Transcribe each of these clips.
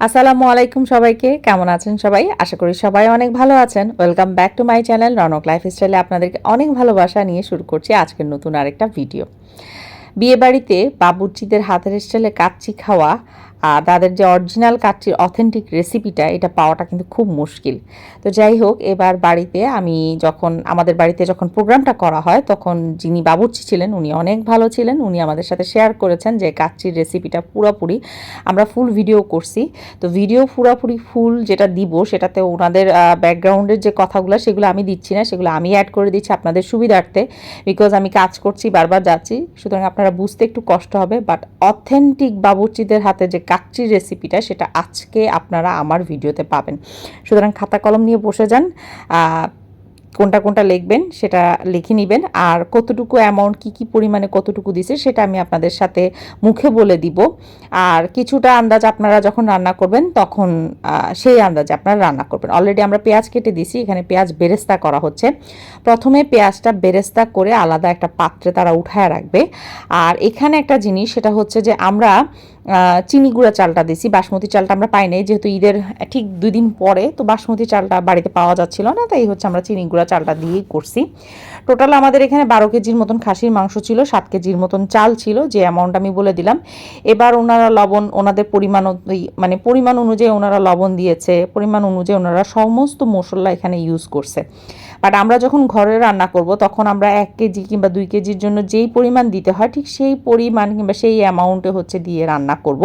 আসসালামু আলাইকুম সবাইকে। কেমন আছেন সবাই? আশা করি সবাই অনেক ভালো আছেন। Welcome back to my channel Ronak life স্টাইলে আপনাদেরকে অনেক ভালোবাসা নিয়ে শুরু করছি আজকের নতুন আরেকটা ভিডিও বিয়েবাড়িতে বাবুর্চিদের হাতের স্টাইলে কাচ্চি খাওয়া আর তাদের যে অরিজিনাল কাচ্চির অথেন্টিক রেসিপিটা এটা পাওয়াটা কিন্তু খুব মুশকিল। তো যাই হোক, এবার বাড়িতে আমি যখন, আমাদের বাড়িতে যখন প্রোগ্রামটা করা হয়, তখন যিনি বাবুর্চি ছিলেন, উনি অনেক ভালো ছিলেন। উনি আমাদের সাথে শেয়ার করেছেন যে কাচ্চির রেসিপিটা পুরোপুরি আমরা ফুল ভিডিও করছি। তো ভিডিও পুরোপুরি ফুল যেটা দিব, সেটাতে ওনাদের ব্যাকগ্রাউন্ডের যে কথাগুলো, সেগুলো আমি দিচ্ছি না, সেগুলো আমি অ্যাড করে দিচ্ছি আপনাদের সুবিধার্থে। বিকজ আমি কাজ করছি, বারবার যাচ্ছি। সুতরাং আপনারা বুঝতে একটু কষ্ট হবে বাট অথেন্টিক বাবুর্চিদের হাতে যে কাচ্চির রেসিপিটা সেটা আজকে আপনারা আমার ভিডিওতে পাবেন। সুতরাং খাতা কলম নিয়ে বসে যান। কোনটা কোনটা লিখবেন সেটা লিখে নেবেন। আর কতটুকু অ্যামাউন্ট কি কি পরিমাণে কতটুকু দিছে সেটা আমি আপনাদের সাথে মুখে বলে দিব। আর কিছুটা আন্দাজ আপনারা যখন রান্না করবেন তখন সেই আন্দাজে আপনারা রান্না করবেন। অলরেডি আমরা পেঁয়াজ কেটে দিছি এখানে পেঁয়াজ বেরেস্তা করা হচ্ছে। প্রথমে পেঁয়াজটা বেরেস্তা করে আলাদা একটা পাত্রে তারা উঠায় রাখবে। আর এখানে একটা জিনিস, সেটা হচ্ছে যে আমরা চিনি গুঁড়া চালটা দিছি বাসমতি চালটা আমরা পাই নাই, যেহেতু ঈদের ঠিক দুই দিন পরে তো বাসমতি চালটা বাড়িতে পাওয়া যাচ্ছিল না, তাই হচ্ছে আমরা চিনি গুঁড়া চালটা দিয়েই করছি। টোটাল আমাদের এখানে বারো কেজির মতন খাসির মাংস ছিল, সাত কেজির মতন চাল ছিল, যে অ্যামাউন্ট আমি বলে দিলাম। এবার ওনারা লবণ, ওনাদের পরিমাণ মানে পরিমাণ অনুযায়ী ওনারা লবণ দিয়েছে, পরিমাণ অনুযায়ী ওনারা সমস্ত মশলা এখানে ইউজ করছে। বাট আমরা যখন ঘরে রান্না করব, তখন আমরা এক কেজি কিংবা দুই কেজির জন্য যেই পরিমাণ দিতে হয়, ঠিক সেই পরিমাণ কিংবা সেই অ্যামাউন্টে হচ্ছে দিয়ে রান্না করব।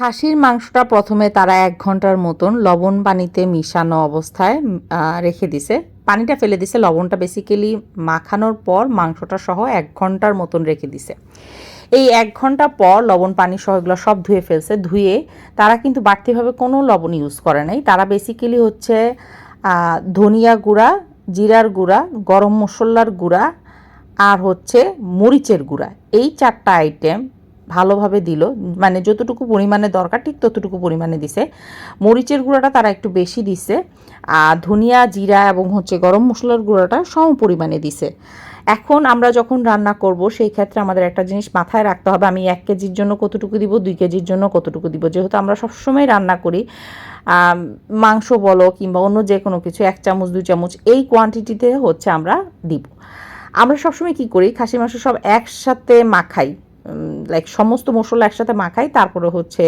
খাসির মাংসটা প্রথমে তারা এক ঘণ্টার মতন লবণ পানিতে মিশানো অবস্থায় রেখে দিছে। পানিটা ফেলে দিছে, লবণটা বেসিক্যালি মাখানোর পর মাংসটা সহ এক ঘণ্টার মতন রেখে দিছে। এই এক ঘণ্টা পর লবণ, পানি সহ এগুলো সব ধুয়ে ফেলছে, ধুয়ে তারা কিন্তু বাড়তিভাবে কোনো লবণ ইউজ করে নাই। তারা বেসিক্যালি হচ্ছে ধনিয়া গুঁড়া, জিরার গুঁড়া, গরম মশলার গুঁড়া আর হচ্ছে মরিচের গুঁড়া। এই চারটা আইটেম ভালোভাবে দিল। মানে যতটুকু পরিমাণে দরকার, ঠিক ততটুকু পরিমাণে দিছে। মরিচের গুঁড়াটা তারা একটু বেশি দিছে। আর ধনিয়া, জিরা এবং হচ্ছে গরম মশলার গুঁড়াটা সম পরিমাণে দিছে। এখন আমরা যখন রান্না করব, সেই ক্ষেত্রে আমাদের একটা জিনিস মাথায় রাখতে হবে, আমি এক কেজির জন্য কতটুকু দিব, দুই কেজির জন্য কতটুকু দিব। যেহেতু আমরা সবসময় রান্না করি মাংস বলো কিংবা অন্য যে কোনো কিছু, এক চামচ, দুই চামচ, এই কোয়ান্টিটিতে হচ্ছে আমরা দিব। আমরা সবসময় কি করি, খাসি, মাংস সব একসাথে মাখাই। লাইক সমস্ত মশলা একসাথে মাখাই, তারপরে হচ্ছে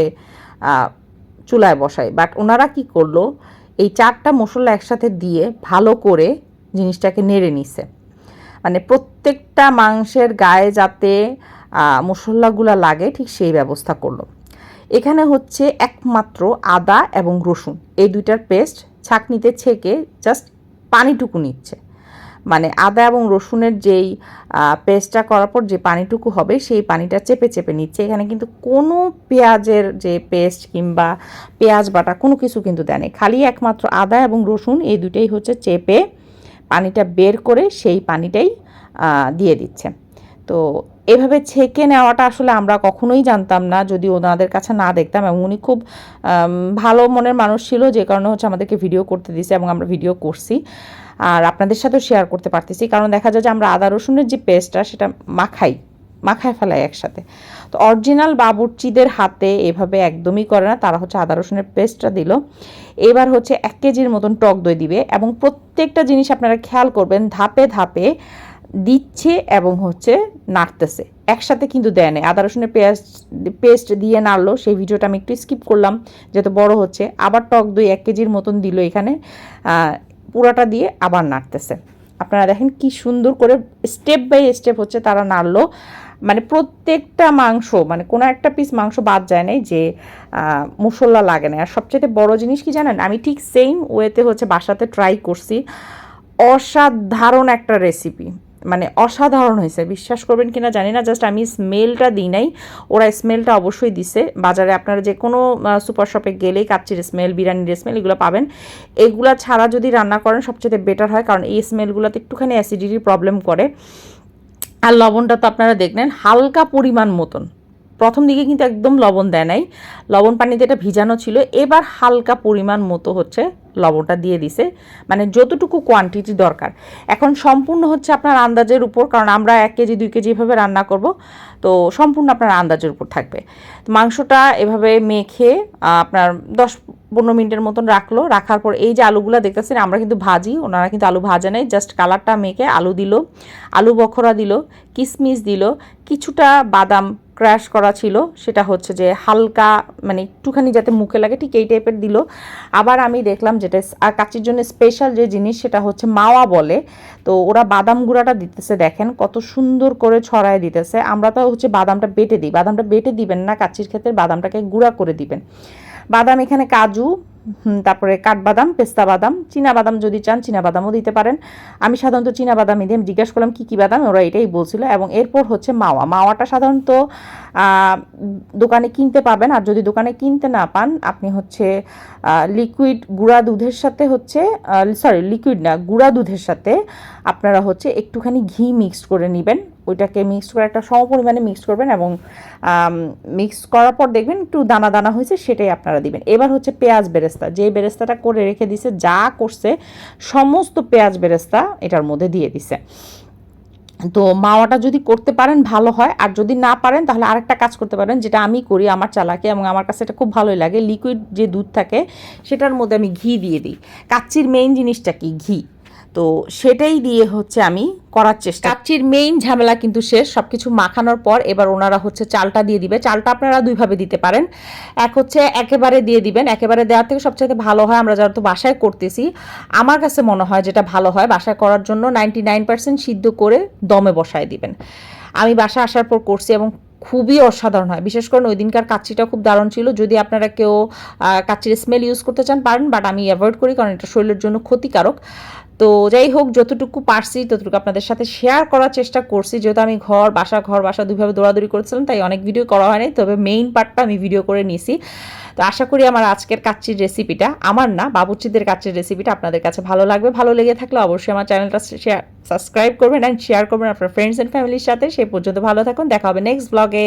চুলায় বসাই। বাট ওনারা কি করল, এই চারটা মশলা একসাথে দিয়ে ভালো করে জিনিসটাকে নেড়ে নিছে। মানে প্রত্যেকটা মাংসের গায়ে যাতে মশলাগুলো লাগে, ঠিক সেই ব্যবস্থা করল। এখানে হচ্ছে একমাত্র আদা এবং রসুন। এই দুইটার পেস্ট ছাঁকনিতে ছেঁকে জাস্ট পানিটুকু নিচ্ছে। মানে আদা এবং রসুনের যেই পেস্টটা করার পর যে পানিটুকু হবে, সেই পানিটা চেপে চেপে নিচ্ছে। এখানে কিন্তু কোনো পেঁয়াজের যে পেস্ট কিংবা পেঁয়াজ বাটা কোনো কিছু কিন্তু দেয়নি খালি একমাত্র আদা এবং রসুন, এই দুটাই হচ্ছে চেপে পানিটা বের করে সেই পানিটাই দিয়ে দিচ্ছে। তো এভাবে ছেঁকে নেওয়াটা আসলে আমরা কখনোই জানতাম না, যদি ওনাদের কাছে না দেখতাম এবং উনি খুব ভালো মনের মানুষ ছিল, যে কারণে হচ্ছে আমাদেরকে ভিডিও করতে দিছে এবং আমরা ভিডিও করছি। আর আপনাদের সাথেও শেয়ার করতে পারতেছি। কারণ দেখা যায় যে আমরা আদা রসুনের যে পেস্টটা সেটা মাখাই, মাখায় ফেলাই একসাথে। তো অরিজিনাল বাবুর্চিদের হাতে এভাবে একদমই করে না, তারা হচ্ছে আদা রসুনের পেস্টটা দিল। এবার হচ্ছে এক কেজির মতন টক দই দিবে এবং প্রত্যেকটা জিনিস আপনারা খেয়াল করবেন, ধাপে ধাপে দিচ্ছে এবং হচ্ছে নাড়তেছে। একসাথে কিন্তু দেয় নেই। আদা রসুনের পেঁয়াজ পেস্ট দিয়ে নাড়লো, সেই ভিডিওটা আমি একটু স্কিপ করলাম, যেহেতু বড় হচ্ছে। আবার টক দই এক কেজির মতন দিল এখানে। পুরাটা দিয়ে আবার নাড়তেছে। আপনারা দেখেন কি সুন্দর করে স্টেপ বাই স্টেপ হচ্ছে তারা নাড়লো। মানে প্রত্যেকটা মাংস মানে কোনো একটা পিস মাংস বাদ যায় নাই যে মশলা লাগে না আর সবচেয়ে বড় জিনিস কি জানেন? আমি ঠিক সেম ওয়েতে হচ্ছে বাসাতে ট্রাই করছি। অসাধারণ একটা রেসিপি মানে অসাধারণ হয়েছে। বিশ্বাস করবেন কিনা জানি না, জাস্ট আমি স্মেলটা দিই নাই। ওরা স্মেলটা অবশ্যই দিছে। বাজারে আপনারা যে কোনো সুপার শপে গেলেই কাচ্চির স্মেল, বিরিয়ানির স্মেল এগুলো পাবেন। এগুলো ছাড়া যদি রান্না করেন সবচেয়ে বেটার হয়, কারণ এই স্মেলগুলোতে একটুখানি অ্যাসিডিটির প্রবলেম করে। আর লবণটা তো আপনারা দেখলেন, হালকা পরিমাণ মতন। প্রথম দিকে কিন্তু একদম লবণ দেয় নাই। লবণ পানিতে এটা ভিজানো ছিল, এবার হালকা পরিমাণ মতো হচ্ছে লবণটা দিয়ে দিছে। মানে যতটুকু কোয়ান্টিটি দরকার। এখন সম্পূর্ণ হচ্ছে আপনার আন্দাজের উপর, কারণ আমরা এক কেজি, দুই কেজি এভাবে রান্না করব, তো সম্পূর্ণ আপনার আন্দাজের উপর থাকবে। মাংসটা এভাবে মেখে আপনার দশ পনেরো মিনিটের মতন রাখল। রাখার পর এই যে আলুগুলো দেখতেছেন, আমরা কিন্তু ভাজি, ওনারা কিন্তু আলু ভাজা নেই জাস্ট কালারটা মেখে আলু দিল, আলু বখরা দিল কিশমিশ দিল, কিছুটা বাদাম ক্র্যাশ করা ছিল, সেটা হচ্ছে যে হালকা মানে একটুখানি যাতে মুখে লাগে, ঠিক এই টাইপের দিল। আবার আমি দেখলাম যেটা আর কাচির জন্য স্পেশাল যে জিনিস, সেটা হচ্ছে মাওয়া বলে। তো ওরা বাদাম গুঁড়াটা দিতেছে, দেখেন কত সুন্দর করে ছড়ায় দিতেছে। আমরা তো হচ্ছে বাদামটা বেটে দিই। বাদামটা বেটে দিবেন না, কাচির ক্ষেত্রে বাদামটাকে গুঁড়া করে দিবেন। বাদাম এখানে কাজু তারপরে কাঠবাদাম, পেস্তা বাদাম, চীনা বাদাম যদি চান, চীনা বাদামও দিতে পারেন। আমি সাধারণত চীনা বাদামই দিই। জিজ্ঞাসা করলাম, কী কী বাদাম? ওরা এটাই বলছিল। এবং এরপর হচ্ছে মাওয়া। মাওয়াটা সাধারণত দোকানে কিনতে পাবেন। আর যদি দোকানে কিনতে না পান, আপনি হচ্ছে লিকুইড গুঁড়া দুধের সাথে হচ্ছে সরি লিকুইড না, গুঁড়া দুধের সাথে আপনারা হচ্ছে একটুখানি ঘি মিক্সড করে নেবেন। ওইটাকে মিক্স করে একটা সম পরিমাণে মিক্স করবেন এবং মিক্স করার পর দেখবেন একটু দানা দানা হয়েছে, সেটাই আপনারা দিবেন। এবার হচ্ছে পেঁয়াজ বেরেস্তা। যে বেরেস্তাটা করে রেখে দিছে, যা করছে, সমস্ত পেঁয়াজ বেরেস্তা এটার মধ্যে দিয়ে দিছে। তো মাওয়াটা যদি করতে পারেন, ভালো হয়। আর যদি না পারেন, তাহলে আরেকটা কাজ করতে পারেন, যেটা আমি করি আমার চালাকে এবং আমার কাছে এটা খুব ভালোই লাগে। লিকুইড যে দুধ থাকে, সেটার মধ্যে আমি ঘি দিয়ে দিই। কাচ্চির মেইন জিনিসটা কি? ঘি। তো সেটাই দিয়ে হচ্ছে আমি করার চেষ্টা কাচ্চির মেইন ঝামেলা কিন্তু শেষ সব কিছু মাখানোর পর এবার ওনারা হচ্ছে চালটা দিয়ে দিবে। চালটা আপনারা দুইভাবে দিতে পারেন। এক হচ্ছে একেবারে দিয়ে দিবেন, একেবারে দেওয়ার থেকে সবচেয়ে ভালো হয় আমরা যারা তো বাসায় করতেছি, আমার কাছে মনে হয় যেটা ভালো হয় বাসায় করার জন্য নাইনটি নাইন পার্সেন্ট সিদ্ধ করে দমে বসায় দিবেন। আমি বাসা আসার পর করছি এবং খুবই অসাধারণ হয়। বিশেষ করে ওই দিনকার কাচ্চিটা খুব দারুণ ছিল। যদি আপনারা কেউ কাচ্চির স্মেল ইউজ করতে চান পারেন বাট আমি অ্যাভয়েড করি কারণ এটা শরীরের জন্য ক্ষতিকারক। তো যাই হোক, যতটুকু পারছি, ততটুকু আপনাদের সাথে শেয়ার করার চেষ্টা করছি। যেহেতু আমি ঘর, বাসা ঘর, বাসা দুইভাবে দৌড়াদৌড়ি করেছিলাম, তাই অনেক ভিডিও করা হয়নি, তবে মেইন পার্টটা আমি ভিডিও করে নিয়েছি তো আশা করি আমার আজকের কাচ্চির রেসিপিটা আমার না, বাবুর্চিদের কাচ্চির রেসিপিটা আপনাদের কাছে ভালো লাগবে। ভালো লেগে থাকলে অবশ্যই আমার চ্যানেলটা শেয়ার সাবস্ক্রাইব করবেন অ্যান্ড শেয়ার করবেন আপনার ফ্রেন্ডস অ্যান্ড ফ্যামিলির সাথে। সেই পর্যন্ত ভালো থাকুন, দেখা হবে নেক্সট ব্লগে